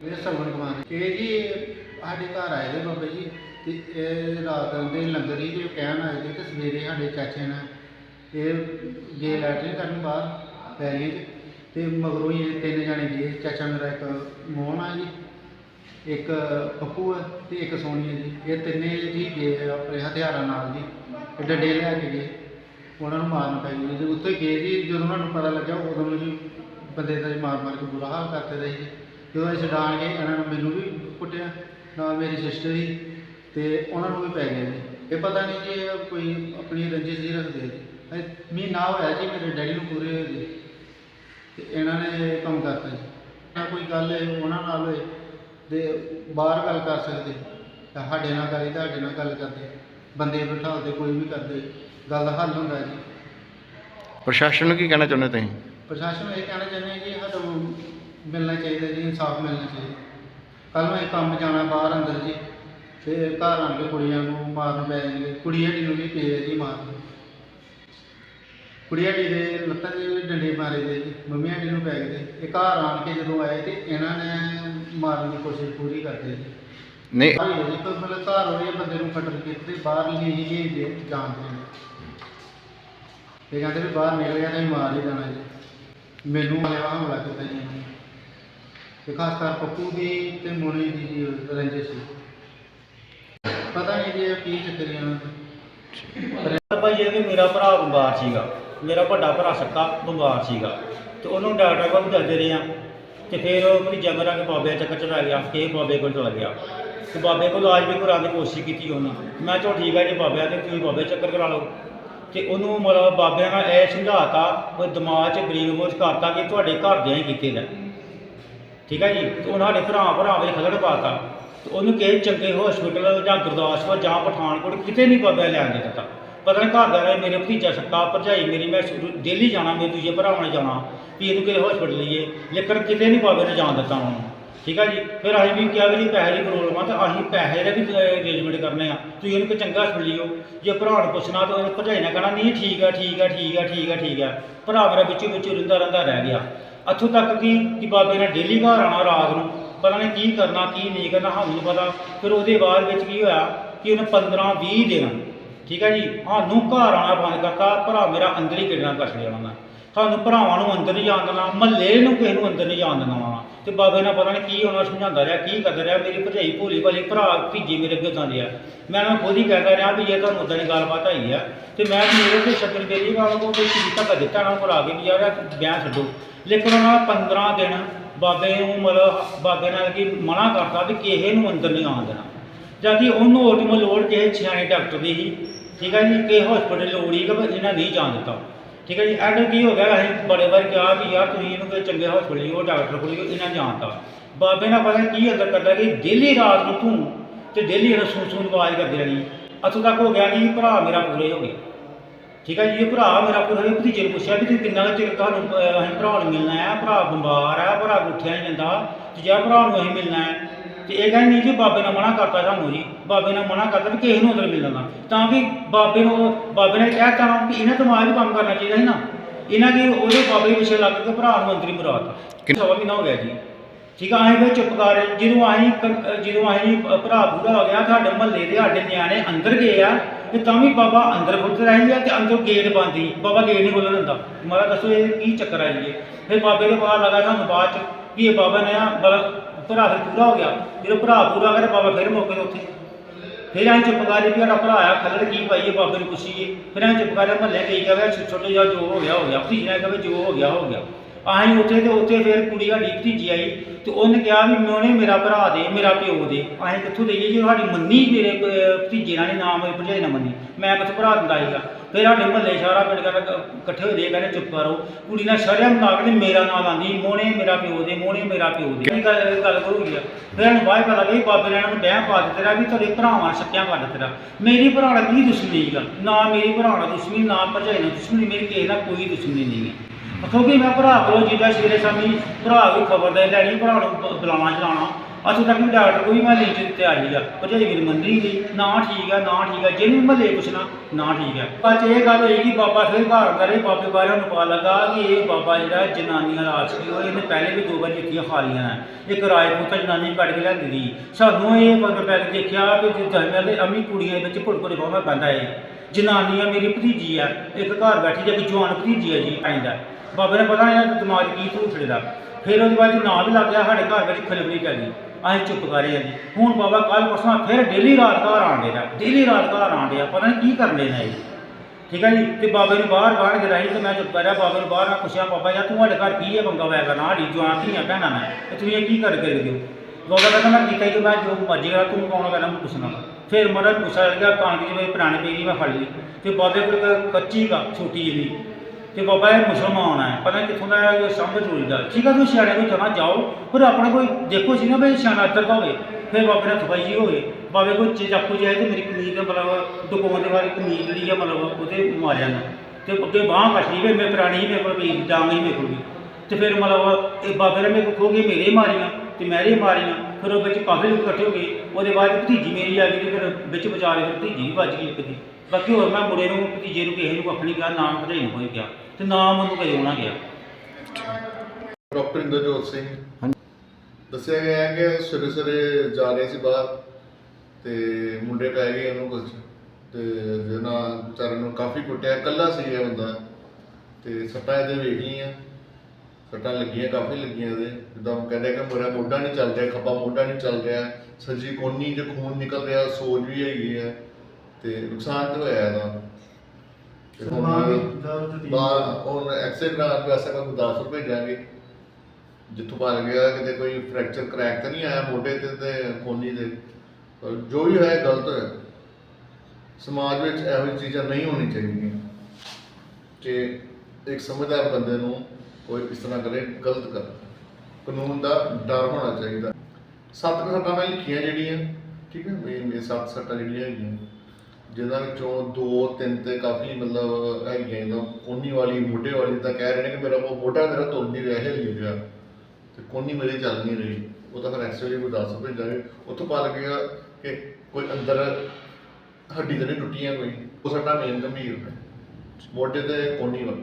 ਇਹ ਸਰਵਣ ਕੁਮਾਰ ਇਹ ਜੀ ਸਾਡੇ ਘਰ ਆਏ ਦੇ ਬਾਬਾ ਜੀ, ਤੇ ਇਹ ਰਾਤ ਦੇ ਲੰਗਰ ਹੀ ਜੋ ਕਹਿਣ ਆਏ ਦੇ ਤੇ ਸਵੇਰੇ ਸਾਡੇ ਚਾਚੇ ਨਾਲ ਇਹ ਗਏ ਲੈਟਰਿੰਗ ਕਰਨ ਬਾਹਰ ਪੈਰੀਆਂ 'ਚ ਤੇ ਮਗਰੋਂ ਹੀ ਇਹ ਤਿੰਨ ਜਾਣੇ ਗਏ, ਚਾਚਾ ਮੇਰਾ ਇੱਕ ਮੋਹਨ ਆ ਜੀ, ਇੱਕ ਪੱਪੂ ਹੈ ਤੇ ਇੱਕ ਸੋਨੀ ਹੈ ਜੀ, ਇਹ ਤਿੰਨੇ ਜੀ ਗਏ ਆਪਣੇ ਹਥਿਆਰਾਂ ਨਾਲ ਜੀ, ਇਹ ਡੰਡੇ ਲੈ ਕੇ ਗਏ, ਉਹਨਾਂ ਨੂੰ ਮਾਰਨ ਪੈ ਗਈ ਜੀ ਉੱਥੇ ਗਏ ਜੀ, ਜਦੋਂ ਉਹਨਾਂ ਨੂੰ ਪਤਾ ਲੱਗਿਆ ਉਦੋਂ ਨੂੰ ਜੀ ਬੰਦੇ ਦਾ ਜੀ ਮਾਰ ਮਾਰ ਕੇ ਬੁਰਾ ਹਾਲ ਕਰਤੇ ਦਾ ਜੀ। ਜਦੋਂ ਅਸੀਂ ਛਡਾਣ ਗਏ ਇਹਨਾਂ ਨੇ ਮੈਨੂੰ ਵੀ ਕੁੱਟਿਆ ਨਾਲ ਮੇਰੀ ਸਿਸਟਰ ਹੀ ਤੇ ਉਹਨਾਂ ਨੂੰ ਵੀ ਪੈ ਗਿਆ ਜੀ ਇਹ ਪਤਾ ਨਹੀਂ ਜੀ ਇਹ ਕੋਈ ਆਪਣੀ ਰੰਜਿਸ਼ ਜੀ ਰੱਖਦੇ ਆ ਜੀ ਇਹ ਮਹੀਨਾ ਹੋਇਆ ਜੀ ਮੇਰੇ ਡੈਡੀ ਨੂੰ ਪੂਰੇ ਹੋਏ ਜੀ ਤੇ ਇਹਨਾਂ ਨੇ ਇਹ ਕੰਮ ਕਰਤਾ ਜੀ। ਨਾ ਕੋਈ ਗੱਲ ਹੈ ਉਹਨਾਂ ਨਾਲ ਹੋਏ ਤੇ ਬਾਹਰ ਗੱਲ ਕਰ ਸਕਦੇ। ਸਾਡੇ ਨਾਲ ਕਰੀ ਤੁਹਾਡੇ ਨਾਲ ਗੱਲ ਕਰਦੇ। ਬੰਦੇ ਬਿਠਾਉਂਦੇ ਕੋਈ ਵੀ ਕਰਦੇ। ਗੱਲ ਦਾ ਹੱਲ ਹੁੰਦਾ ਜੀ। ਪ੍ਰਸ਼ਾਸਨ ਨੂੰ ਕੀ ਕਹਿਣਾ ਚਾਹੁੰਦੇ ਤੁਸੀਂ? ਪ੍ਰਸ਼ਾਸਨ ਨੂੰ ਇਹ ਕਹਿਣਾ ਚਾਹੁੰਦੇ ਕਿ ਸਾਨੂੰ ਮਿਲਣਾ ਚਾਹੀਦਾ ਜੀ ਇਨਸਾਫ ਮਿਲਣਾ ਚਾਹੀਦਾ। ਕੱਲ ਨੂੰ ਇਹ ਕੰਮ ਜਾਣਾ ਬਾਹਰ ਅੰਦਰ ਜੀ ਤੇ ਘਰ ਆਣ ਕੇ ਕੁੜੀਆਂ ਨੂੰ ਮਾਰਨ ਪੈ ਜਾਣਗੇ। ਕੁੜੀ ਹੱਡੀ ਨੂੰ ਵੀ ਪਏ ਜੀ ਮਾਰਨ। ਕੁੜੀ ਹੱਡੀ ਦੇ ਲੱਤਾਂ ਦੇ ਡੰਡੇ ਮਾਰੇ ਦੇ ਜੀ ਮੰਮੀ ਹੱਡੀ ਨੂੰ ਪੈ ਗਏ ਤੇ ਇਹ ਘਰ ਆਣ ਕੇ ਜਦੋਂ ਆਏ ਤੇ ਇਹਨਾਂ ਨੇ ਮਾਰਨ ਦੀ ਕੋਸ਼ਿਸ਼ ਪੂਰੀ ਕਰਦੇ ਜੀ। ਨਹੀਂ। ਬਾਹਰ ਹੀ ਹੈ ਜੀ ਕੋਈ ਮਤਲਬ ਘਰ ਹੋਏ ਬੰਦੇ ਨੂੰ ਫਟਰ ਕੇ ਬਾਹਰ ਲਈ ਹੀ ਹੀ ਦੇ ਜਾਣਦੇ ਨੇ। ਇਹ ਕਹਿੰਦੇ ਵੀ ਬਾਹਰ ਨਿਕਲ ਗਿਆ ਤਾਂ ਮਾਰ ਹੀ ਦੇਣਾ ਜੀ। ਮੈਨੂੰ ਵਾਲੇ ਹਮਲਾ ਕੀਤਾ ਜੀ ਇਹਨਾਂ ਨੇ ਤੇ ਖਾਸ ਕਰ ਪੱਪੂ ਦੀ ਤੇ ਮੋਨੀ ਦੀ ਰੰਜਿਸ਼ ਸੀ। ਪਤਾ ਨਹੀਂ ਜੀ ਇਹ ਕੀ ਚੱਕਰ ਇਹਨਾਂ ਭਾਈ ਇਹ ਕਿ ਮੇਰਾ ਭਰਾ ਬਿਮਾਰ ਸੀਗਾ। ਮੇਰਾ ਵੱਡਾ ਭਰਾ ਸੱਕਾ ਬਿਮਾਰ ਸੀਗਾ। ਤੇ ਉਹਨੂੰ ਡਾਕਟਰ ਕੋਲ ਦੱਸਦੇ ਰਹੇ ਆ। ਤੇ ਫਿਰ ਉਹ ਭਤੀਜਾ ਮੇਰਾ ਕਿ ਬਾਬੇ ਚੱਕਰ ਚੜਾ ਗਿਆ। ਕਿ ਬਾਬੇ ਕੋਲ ਚਲਾ ਗਿਆ। ਤੇ ਬਾਬੇ ਕੋਲ ਇਲਾਜ ਵੀ ਕਰਾਉਣ ਦੀ ਕੋਸ਼ਿਸ਼ ਕੀਤੀ ਉਹਨੇ। ਮੈਂ ਚੋ ਠੀਕ ਹੈ ਜੀ ਬਾਬਿਆਂ ਤੇ ਤੁਸੀਂ ਬਾਬੇ ਚੱਕਰ ਕਰਾ ਲਓ। ਤੇ ਉਹਨੂੰ ਮਤਲਬ ਬਾਬਿਆਂ ਨਾਲ ਇਹ ਸਮਝਾਤਾ ਉਹ ਦਿਮਾਗ 'ਚ ਬਰੀਕ ਬੋਝ ਕਰਤਾ ਕਿ ਤੁਹਾਡੇ ਘਰਦਿਆਂ ਹੀ ਕੀਤੇ ਨੇ। ਠੀਕ ਹੈ ਜੀ? ਤੇ ਉਹਨਾਂ ਦੇ ਭਰਾ ਭਰਾ ਵਿੱਚ ਖਲੜ ਪਾਤਾ। ਤੇ ਉਹਨੂੰ ਕਿਸੇ ਚੰਗੇ ਹਸਪੀਟਲ ਜਾਂ ਗੁਰਦਾਸਪੁਰ ਜਾਂ ਪਠਾਨਕੋਟ, ਕਿਤੇ ਨਹੀਂ ਬਾਬਾ ਲੈਣ ਦੇ ਦਿੱਤਾ। ਪਤਾ ਨਹੀਂ ਘਰ ਦਾ ਮੇਰੇ ਭਤੀਜਾ ਸੱਕਾ ਭਰਜਾਈ ਮੇਰੀ, ਮੈਂ ਡੇਲੀ ਜਾਣਾ, ਮੇਰੇ ਦੂਜੇ ਭਰਾਵਾਂ ਨੇ ਜਾਣਾ, ਵੀ ਇਹਨੂੰ ਕਿਸੇ ਹਸਪੀਟਲ ਲਈਏ। ਲੇਕਿਨ ਕਿਤੇ ਨਹੀਂ ਬਾਬੇ ਨੇ ਜਾਣ ਦਿੱਤਾ ਉਹਨੂੰ। ਠੀਕ ਹੈ ਜੀ? ਫਿਰ ਅਸੀਂ ਵੀ ਕਿਹਾ ਵੀ ਜੀ ਪੈਸੇ ਦੀ ਪ੍ਰੋਬਲਮ ਆ, ਤਾਂ ਅਸੀਂ ਪੈਸੇ ਦਾ ਵੀ ਅਰੇਂਜਮੈਂਟ ਕਰਨੇ ਆ। ਤੁਸੀਂ ਇਹਨੂੰ ਕੋਈ ਚੰਗਾ ਹਸਪੀਟਲ ਲਿਓ। ਜੇ ਭਰਾ ਨੂੰ ਪੁੱਛਣਾ ਤਾਂ ਉਹਨੇ ਭਰਜਾਈ ਨੇ ਕਹਿਣਾ, ਨਹੀਂ, ਠੀਕ ਆ ਠੀਕ ਆ ਠੀਕ ਆ ਠੀਕ ਆ ਠੀਕ ਆ। ਭਰਾ ਮੇਰਾ ਵਿੱਚੋਂ ਵਿੱਚੋਂ ਰਿੰਦਾ ਰਹਿੰਦਾ ਰਹਿ ਗਿਆ। ਇੱਥੋਂ ਤੱਕ ਕਿ ਕਿ ਬਾਬੇ ਨੇ ਡੇਲੀ ਘਰ ਆਉਣਾ ਰਾਤ ਨੂੰ, ਪਤਾ ਨਹੀਂ ਕੀ ਕਰਨਾ, ਕੀ ਨਹੀਂ ਕਰਨਾ, ਸਾਨੂੰ ਨੀ ਪਤਾ। ਫਿਰ ਉਹਦੇ ਬਾਅਦ ਵਿੱਚ ਕੀ ਹੋਇਆ ਕਿ ਉਹਨੇ 15 20 ਦਿਨ, ਠੀਕ ਹੈ ਜੀ, ਸਾਨੂੰ ਘਰ ਆਉਣਾ ਬੰਦ ਕਰਤਾ, ਭਰਾ ਮੇਰਾ ਅੰਦਰ ਹੀ ਕਿਡਨਾ ਕਰ ਲਿਆ ਉਹਨਾਂ ਸਾਨੂੰ ਭਰਾਵਾਂ ਨੂੰ ਅੰਦਰ ਨਹੀਂ ਜਾਣ ਦੇਣਾ, ਮਹੱਲੇ ਨੂੰ ਕਿਸੇ ਨੂੰ ਅੰਦਰ ਨਹੀਂ ਜਾਣ ਦੇਣਾ ਵਾ। ਤੇ ਬਾਬੇ ਨੇ ਪਤਾ ਨਹੀਂ ਕੀ ਉਹਨਾਂ ਸਮਝਾਉਂਦਾ ਰਿਹਾ, ਕੀ ਕਰਦਾ ਰਿਹਾ, ਮੇਰੀ ਭਰਜਾਈ ਭੋਲੀ ਭਾਲੀ ਭਰਾ ਭੀਜੀ ਮੇਰੇ ਅੱਗੇ ਤਾਂ ਰਿਹਾ ਮੈਂ ਉਹਨਾਂ ਖੁਦ ਹੀ ਕਹਿੰਦਾ ਰਿਹਾ ਵੀ ਇਹ ਤੁਹਾਨੂੰ ਉਦਾਂ ਦੀ ਗੱਲਬਾਤ ਆਈ ਆ। ਤੇ ਮੈਂ ਮੇਰੇ ਤੇ ਸ਼ਕਲ ਮੇਰੀ ਗੱਲ ਕੋ ਕੋਈ ਚੀਜ਼ ਤੱਕ ਦਿੱਤਾ ਨਾ ਭਰਾ ਕੇ ਵੀ ਯਾਰ ਇਹ ਬਿਆਨ ਛੱਡੋ। ਲੇਕਿਨ ਉਹਨਾਂ ਨੇ 15 ਦਿਨ ਬਾਬੇ ਨੂੰ ਮਤਲਬ ਬਾਬੇ ਨਾਲ ਕੀ ਮਨਾ ਕਰਤਾ ਵੀ ਕਿਸੇ ਨੂੰ ਅੰਦਰ ਨਹੀਂ ਆਉਣ ਦੇਣਾ। ਜਦ ਕਿ ਉਹਨੂੰ ਓਟਮ ਲੋੜ ਕਿਸੇ ਸਿਆਣੇ ਡਾਕਟਰ ਦੀ ਸੀ ਠੀਕ ਹੈ ਜੀ ਕਿ ਹਸਪੀਟਲ ਲੋੜ ਹੀ ਕਿ ਇਹਨਾਂ ਨਹੀਂ ਜਾਣ ਦਿੱਤਾ। ਠੀਕ ਹੈ ਜੀ ਐਡ ਕੀ ਹੋ ਗਿਆ, ਅਸੀਂ ਬੜੇ ਵਾਰ ਕਿਹਾ ਵੀ ਯਾਰ ਤੁਸੀਂ ਇਹਨੂੰ ਕੋਈ ਚੰਗੇ ਹਸਪੀਟਲ ਲਿਓ ਡਾਕਟਰ ਕੋਲ ਲਿਓ ਇਹਨਾਂ ਜਾਣਤਾ। ਬਾਬੇ ਨਾਲ ਪਤਾ ਨੀ ਕੀ ਅੰਦਰ ਕਰਦਾ ਕਿ ਡੇਲੀ ਰਾਤ ਨੂੰ ਤੂੰ ਤੇ ਡੇਲੀ ਇਹਨਾਂ ਸੁਣ ਸੁਣ ਆਵਾਜ਼ ਕਰਦੀ ਰਹਿਣੀ। ਇੱਥੋਂ ਤੱਕ ਹੋ ਗਿਆ ਕਿ ਭਰਾ ਮੇਰਾ ਪੂਰੇ ਹੋ ਗਏ। ਠੀਕ ਹੈ ਜੀ ਇਹ ਭਰਾ ਮੇਰਾ ਪੂਰਾ ਵੀ ਭਤੀਜੇ ਨੂੰ ਪੁੱਛਿਆ ਵੀ ਤੂੰ ਕਿੰਨਾ ਕੁ ਚਿਰ ਤੁਹਾਨੂੰ ਅਹ, ਅਸੀਂ ਭਰਾ ਨੂੰ ਮਿਲਣਾ ਹੈ? ਭਰਾ ਬਿਮਾਰ ਹੈ ਭਰਾ ਉੱਠਿਆ ਨਹੀਂ ਜਾਂਦਾ। ਤੇ ਜਿਹੜਾ ਭਰਾ ਨੂੰ ਅਸੀਂ ਮਿਲਣਾ ਹੈ ਤੇ ਇਹ ਕਹਿੰਦੇ ਨਹੀਂ ਜੀ ਬਾਬੇ ਨੇ ਮਨਾ ਕਰਤਾ ਸਾਨੂੰ ਜੀ। ਬਾਬੇ ਨੇ ਮਨਾ ਕਰਤਾ ਵੀ ਕਿਸੇ ਨੂੰ ਅੰਦਰ ਮਿਲਣਾ ਤਾਂ ਕਿ ਬਾਬੇ ਨੂੰ ਬਾਬੇ ਨੇ ਕਹਿਤਾ ਨਾ ਕਿ ਇਹਨਾਂ ਦਿਮਾਗ ਵੀ ਕੰਮ ਕਰਨਾ ਚਾਹੀਦਾ ਸੀ ਨਾ। ਇਹਨਾਂ ਕੀ ਉਹਦੇ ਬਾਬੇ ਪਿੱਛੇ ਲੱਗ ਕੇ ਭਰਾ ਨੂੰ ਅੰਦਰ ਹੀ ਮਰਾਤਾ ਸਵਾ ਮਹੀਨਾ ਹੋ ਗਿਆ ਜੀ। ਠੀਕ ਆ ਅਸੀਂ ਫਿਰ ਚੁੱਪ ਕਰ ਰਹੇ। ਜਦੋਂ ਅਸੀਂ ਕ- ਜਦੋਂ ਅਸੀਂ ਭਰਾ ਪੂਰਾ ਹੋ ਗਿਆ ਸਾਡੇ ਮਹੱਲੇ ਦੇ ਸਾਡੇ ਨਿਆਣੇ ਅੰਦਰ ਗਏ ਆ ਤੇ ਤਾਂ ਵੀ ਬਾਬਾ ਅੰਦਰ ਖੁੱਲ੍ਹ ਰਹੀ ਗਿਆ ਤੇ ਅੰਦਰ ਗੇਟ ਬੰਦ ਸੀ ਬਾਬਾ ਗੇਟ ਨਹੀਂ ਖੋਲ੍ਹਣ ਦਿੰਦਾ। ਮਾਰਾ ਦੱਸੋ ਇਹ ਕੀ ਚੱਕਰ ਆਈ ਜੀ? ਫਿਰ ਬਾਬੇ ਦੇ ਬਾਹਰ ਲਗਾ ਸਾਨੂੰ ਬਾਅਦ ਚ ਵੀ ਇਹ ਬਾਬਾ ਨੇ ਆ, ਮਤਲਬ ਭਰਾ ਫਿਰ ਪੂਰਾ ਹੋ ਗਿਆ। ਜਦੋਂ ਭਰਾ ਪੂਰਾ ਕਰੇ ਬਾਬਾ ਫਿਰ ਮੌਕੇ ਤੇ ਉੱਥੇ। ਫਿਰ ਅਸੀਂ ਚੁੱਪ ਕਰ ਰਹੇ ਵੀ ਸਾਡਾ ਭਰਾ ਆ, ਖੱਲੜ ਕੀ ਪਾਈਏ ਬਾਬੇ ਨੂੰ ਪੁੱਛੀਏ। ਫਿਰ ਅਸੀਂ ਚੁੱਪ ਕਰ ਮਹੱਲੇ ਕਹੀ ਜਾਵੇ, ਛੋਟੇ ਜਿਹਾ ਜੋ ਹੋ ਗਿਆ ਹੋ ਗਿਆ। ਭਤੀਜੇ ਕਹੇ ਜੋ ਹੋ ਗਿਆ ਹੋ ਗਿਆ। ਅਸੀਂ ਉੱਥੇ ਤੇ ਉੱਥੇ ਫਿਰ ਕੁੜੀ ਸਾਡੀ ਭਤੀਜੀ ਆਈ ਤੇ ਉਹਨੇ ਕਿਹਾ ਵੀ ਮੋਨੇ ਮੇਰਾ ਭਰਾ ਦੇ, ਮੇਰਾ ਪਿਓ ਦੇ। ਅਸੀਂ ਕਿੱਥੋਂ ਦੇਈਏ ਜੇ ਸਾਡੀ ਮੰਨੀ ਮੇਰੇ ਭ- ਭਤੀਜੇ ਨਾਲ ਨਾਮ ਮੇਰੀ ਭਰਜਾਈ ਨਾਲ ਮੰਨੀ। ਮੈਂ ਕਿੱਥੋਂ ਭਰਾ ਦਿੰਦਾ ਸੀਗਾ। ਫਿਰ ਸਾਡੇ ਮਹੱਲੇ ਸਾਰਾ ਪਿੰਡ ਕਰ ਇਕੱਠੇ ਹੋਏ ਦੇ, ਕਹਿੰਦੇ ਚੁੱਪ ਕਰੋ। ਕੁੜੀ ਨਾਲ ਸ਼ਰਮ ਲਾ ਕੇ ਤੇ ਮੇਰਾ ਨਾਮ ਆਂਦੀ ਮੋਨੇ ਮੇਰਾ ਪਿਓ ਦੇ ਮੋਨੇ ਮੇਰਾ ਪਿਓ ਦੇ। ਇਹ ਗੱਲ ਗੱਲ ਕਰੂਗੀ ਆ ਫਿਰ ਇਹਨੂੰ ਬਾਅਦ ਪਤਾ ਲੱਗੀ ਬਾਬੇ ਨੇ ਨੂੰ ਬਹਿ ਪਾ ਦਿੱਤੇ ਰਾ ਵੀ ਤੁਹਾਡੇ ਭਰਾਵਾਂ ਸ਼ੱਕਿਆਂ ਕਰ ਦਿੱਤੇ ਰਾ ਮੇਰੀ ਭਰਾ ਨਾਲ ਕੀ ਦੁਸ਼ਮਣੀ ਸੀਗਾ? ਨਾ ਮੇਰੀ ਭਰਾ ਨਾਲ ਦੁਸ਼ਮਣੀ, ਨਾ ਭਰਜਾਈ ਨਾਲ ਦੁਸ਼ਮਣੀ। ਮੇਰੀ ਕਿਸੇ ਨਾਲ ਕੋਈ ਦੁਸ਼ਮਣੀ ਨਹੀਂ ਹੈ। ਕਿਉਂਕਿ ਮੈਂ ਭਰਾ ਕੋਲੋਂ ਜਿੱਦਾਂ ਸਵੇਰੇ ਸ਼ਾਮੀ ਭਰਾ ਵੀ ਖਬਰ ਦੇ ਲੈਣੀ, ਭਰਾ ਨੂੰ ਬ- ਚਲਾਉਣਾ। ਅੱਜ ਤੱਕ ਵੀ ਡਾਕਟਰ ਕੋਈ ਮੈਂ ਲੀਚ ਦਿੱਤੇ ਆ ਸੀਗਾ। ਭਰਜਾਈ ਮੇਰੀ ਮੰਨੀ ਗਈ। ਨਾ ਠੀਕ ਆ, ਨਾ ਠੀਕ ਆ। ਜਿਹਨੂੰ ਮਹੱਲੇ ਪੁੱਛਣਾ, ਨਾ ਠੀਕ ਆ। ਬਾਅਦ ਇਹ ਗੱਲ ਹੋਈ ਕਿ ਬਾਬਾ ਫਿਰ ਘਰ ਕਰੇ, ਬਾਬੇ ਬਾਰੇ ਨੂੰ ਪਤਾ ਲੱਗਾ ਕਿ ਇਹ ਬਾਬਾ ਜਿਹੜਾ ਜਨਾਨੀਆਂ ਦਾ ਆਸ਼ਕੀ ਉਹ ਇਹਨੇ ਪਹਿਲੇ ਵੀ ਦੋ ਵਾਰ ਜੁੱਤੀਆਂ ਖਾ ਨੇ ਇੱਕ ਰਾਜਪੂਤ ਜਨਾਨੀ ਕੱਢ ਕੇ ਲਿਆਂਦੀ ਸੀ। ਸਾਨੂੰ ਇਹ ਪਤਾ ਪੈ ਕੇ ਦੇਖਿਆ ਕਿ ਜਿੱਦਾਂ ਦੇ ਅਮੀ ਕੁੜੀਆਂ ਵਿੱਚ ਭੁੜਕੁੜੇ ਬਹੁਤ ਪੈਂਦਾ ਹੈ ਜਨਾਨੀ ਆ ਮੇਰੀ ਭਤੀਜੀ ਆ। ਇੱਕ ਘਰ ਬੈਠੀ ਜਾਂ ਕਿ ਜਵਾਨ ਭਤੀਜੀ ਆ ਜੀ ਆਇੰਦਾ ਬਾਬੇ ਨੇ ਪਤਾ ਨਹੀਂ ਦਿਮਾਗ 'ਚ ਕੀ ਧੂੜ ਦਾ ਫਿਰ ਉਹਦੇ ਬਾਅਦ ਨਾਂ ਵੀ ਲੱਗ ਗਿਆ, ਸਾਡੇ ਘਰ ਵਿੱਚ ਖਲਬਲੀ ਪੈ ਗਈ। ਅਸੀਂ ਚੁੱਪ ਕਰੇ ਆ ਜੀ। ਹੁਣ ਬਾਬਾ ਕੱਲ ਪਰਸੋਂ ਫਿਰ ਡੇਲੀ ਰਾਤ ਘਰ ਆਉਂਦੇ ਦਾ ਡੇਲੀ ਰਾਤ ਘਰ ਆਉਂਦੇ ਆ ਪਤਾ ਨਹੀਂ ਕੀ ਕਰਨੇ ਨੇ ਇਹ। ਠੀਕ ਹੈ ਜੀ? ਤੇ ਬਾਬੇ ਨੂੰ ਬਾਹਰ ਬਾਹਰ ਗਰਾਈ ਤੇ ਮੈਂ ਚੁੱਪ ਕਰਿਆ ਬਾਬੇ ਨੂੰ ਬਾਹਰ ਮੈਂ ਪੁੱਛਿਆ, ਬਾਬਾ ਜੀ ਤੁਹਾਡੇ ਘਰ ਕੀ ਹੈ ਬੰਗਾ ਹੋਇਆ ਕਰਨਾ? ਸਾਡੀ ਜਵਾਨ ਧੀਆਂ ਭੈਣਾਂ ਮੈਂ ਤੇ ਤੁਸੀਂ ਇਹ ਕੀ ਕਰ ਕੇ ਦਿਓ ਬਾਬਾ ਕਹਿੰਦਾ, ਮੈਂ ਕੀਤਾ ਹੀ ਕਿ ਮੈਂ ਜੋ ਮਰਜ਼ੀ ਕਰਾਂ, ਤੂੰ ਕੌਣ ਕਰਨਾ ਮੈਂ ਪੁੱਛਣਾ ਫਿਰ ਮਰਾ ਪੁੱਛਾ ਲੱਗਾ ਕਣਕ ਜਿਵੇਂ ਪੁਰਾਣੇ ਪਈ ਮੈਂ ਫੜ ਲਈ ਤੇ ਬਾਬੇ ਕੋਲ ਕੱਚੀ ਕਾ ਛੋਟੀ ਜਿਹੀ। ਕਿ ਬਾਬਾ ਇਹ ਮੁਸਲਮਾਨ ਹੈ, ਪਤਾ ਨੀ ਕਿੱਥੋਂ ਦਾ ਇਹ ਸੰਭ ਚੋਰੀ ਦਾ ਠੀਕ ਹੈ ਤੁਸੀਂ ਸਿਆਣੇ ਕੋਲ ਜਾਣਾ, ਜਾਓ। ਫਿਰ ਆਪਣੇ ਕੋਈ ਦੇਖੋ ਸੀ ਨਾ ਵੀ ਸਿਆਣਾ ਇੱਧਰ ਦਾ ਹੋਵੇ, ਫਿਰ ਬਾਬੇ ਨਾਲ ਥਵਾਈ ਹੋਵੇ। ਬਾਬੇ ਕੋਈ ਚੀਜ਼ ਆਪੂ ਜਾਏ ਤੇ ਮੇਰੀ ਕਮੀਜ਼ ਦਾ ਮਤਲਬ ਦੁਕਾਨ ਦੇ ਬਾਰੇ ਕਮੀਜ਼ ਜਿਹੜੀ ਆ, ਮਤਲਬ ਉਹਦੇ ਮਾਰਿਆ ਨਾ। ਤੇ ਅੱਗੇ ਬਾਂਹ ਕੱਟੀ ਵੀ, ਮੈਂ ਪੁਰਾਣੀ ਮੇਰੇ ਕੋਲ ਵੀ ਡਾਂਗ ਹੀ ਮੇਰੇ ਕੋਲ ਵੀ। ਤੇ ਫਿਰ ਮਤਲਬ ਇਹ ਬਾਬੇ ਨੇ ਮੇਰੇ ਕੋਲ ਖੋ ਮੇਰੇ ਮਾਰੀਆਂ, ਤੇ ਮੇਰੇ ਮਾਰੀਆਂ। ਫਿਰ ਉਹ ਵਿੱਚ ਕਾਫੀ ਲੋਕ ਇਕੱਠੇ ਹੋ ਗਏ। ਉਹਦੇ ਬਾਅਦ ਭਤੀਜੀ ਮੇਰੀ ਆ ਗਈ ਤੇ ਫਿਰ ਵਿੱਚ ਵਿਚਾਲੇ ਫਿਰ ਭਤੀਜੀ ਵੀ ਵੱਜ ਗਈ ਇੱਕ ਦੀ। ਬਾਕੀ ਹੋਰ ਮੈਂ ਮੁੰਡੇ ਨੂੰ ਭਤੀਜੇ ਨੂੰ ਕਿਸੇ ਨੂੰ ਨਹੀਂ ਕਿਹਾ ਨਾਮ ਭਜਾਈ ਨੂੰ ਕੋਈ ਗਿਆ ਤੇ ਨਾਮ ਉਹਨੂੰ ਕਦੇ ਹੋਣਾ ਗਿਆ ਡਾਕਟਰ ਇੰਦਰਜੋਤ ਸਿੰਘ। ਦੱਸਿਆ ਗਿਆ ਹੈ ਕਿ ਸਵੇਰੇ ਸਵੇਰੇ ਜਾ ਰਹੇ ਸੀ ਬਾਹਰ ਤੇ ਮੁੰਡੇ ਪੈ ਗਏ ਉਹਨੂੰ ਕੁਝ ਤੇ ਜਿਹਨਾਂ ਵਿਚਾਰੇ ਨੂੰ ਕਾਫੀ ਕੁੱਟਿਆ। ਕੱਲਾ ਸੀ ਇਹ ਬੰਦਾ ਤੇ ਸੱਟਾਂ ਇਹਦੇ ਵੇਖ ਲਈਆਂ। ਸੱਟਾਂ ਲੱਗੀਆਂ ਕਾਫੀ ਲੱਗੀਆਂ ਇਹਦੇ। ਜਿੱਦਾਂ ਕਹਿੰਦੇ ਕਿ ਮੇਰਾ ਮੋਢਾ ਨਹੀਂ ਚੱਲ ਰਿਹਾ ਖੱਬਾ ਮੋਢਾ ਨਹੀਂ ਚੱਲ ਰਿਹਾ। ਸੱਜੀ ਕੋਨੀ 'ਚ ਖੂਨ ਨਿਕਲ ਰਿਹਾ ਸੋਜ ਵੀ ਹੈਗੀ ਹੈ ਤੇ ਨੁਕਸਾਨ ਤਾਂ ਹੋਇਆ ਇਹਦਾ। ਤੇ ਹੁਣ ਬਾਹਰ ਹੁਣ ਐਕਸਰੇ ਕਰਾਉਣ ਵਾਸਤੇ ਆਪਾਂ ਗੁਰਦਾਸਪੁਰ ਭੇਜਾਂਗੇ। ਜਿੱਥੋਂ ਪਾ ਗਿਆ ਕਿਤੇ ਕੋਈ ਫ੍ਰੈਕਚਰ ਕਰੈਕ ਤਾਂ ਨਹੀਂ ਆਇਆ ਮੋਢੇ ਤੇ ਤੇ ਕੋਨੀ ਤੇ ਪਰ ਜੋ ਵੀ ਹੋਇਆ ਗਲਤ ਹੋਇਆ। ਸਮਾਜ ਵਿੱਚ ਇਹੋ ਜਿਹੀ ਚੀਜ਼ਾਂ ਨਹੀਂ ਹੋਣੀ ਚਾਹੀਦੀਆਂ। ਕਿ ਇੱਕ ਸਮਝਦਾਰ ਬੰਦੇ ਨੂੰ ਕੋਈ ਇਸ ਤਰ੍ਹਾਂ ਕਰੇ ਗਲਤ ਕਰ। ਕਾਨੂੰਨ ਦਾ ਡਰ ਹੋਣਾ ਚਾਹੀਦਾ। ਸੱਤ ਕੁ ਸੱਟਾਂ ਮੈਂ ਲਿਖੀਆਂ ਜਿਹੜੀਆਂ। ਠੀਕ ਹੈ ਮੇਨ ਸੱਤ ਸੱਟਾਂ ਜਿਹੜੀਆਂ ਹੈਗੀਆਂ। ਜਿਹਨਾਂ ਵਿੱਚੋਂ ਦੋ, ਤਿੰਨ ਤੇ ਕਾਫੀ ਮਤਲਬ ਹੈਗੀਆਂ ਜਿੱਦਾਂ ਕੋਨੀ ਵਾਲੀ, ਮੋਢੇ ਵਾਲੀ ਤਾਂ ਕਹਿ ਰਹੇ ਨੇ ਕਿ ਮੇਰਾ ਉਹ ਮੋਢਾ ਮੇਰਾ ਤੁਰ ਨਹੀਂ ਰਿਹਾ ਹਿੱਲ ਨਹੀਂ ਰਿਹਾ। ਤੇ ਕੋਨੀ ਮੇਰੀ ਚੱਲ ਨਹੀਂ ਰਹੀ। ਉਹ ਤਾਂ ਫਿਰ ਐਕਸਰੇ ਕੋਈ ਦੱਸ ਭੇਜਾਂਗੇ। ਉੱਥੋਂ ਪਤਾ ਲੱਗੇਗਾ ਕਿ ਕੋਈ ਅੰਦਰ ਹੱਡੀ ਤਾਂ ਨਹੀਂ ਟੁੱਟੀਆਂ ਕੋਈ। ਉਹ ਸਾਡਾ ਮੇਨ ਗੰਭੀਰ ਨੇ ਮੋਢੇ ਤੇ ਕੋਨੀ ਵਾਲੀ।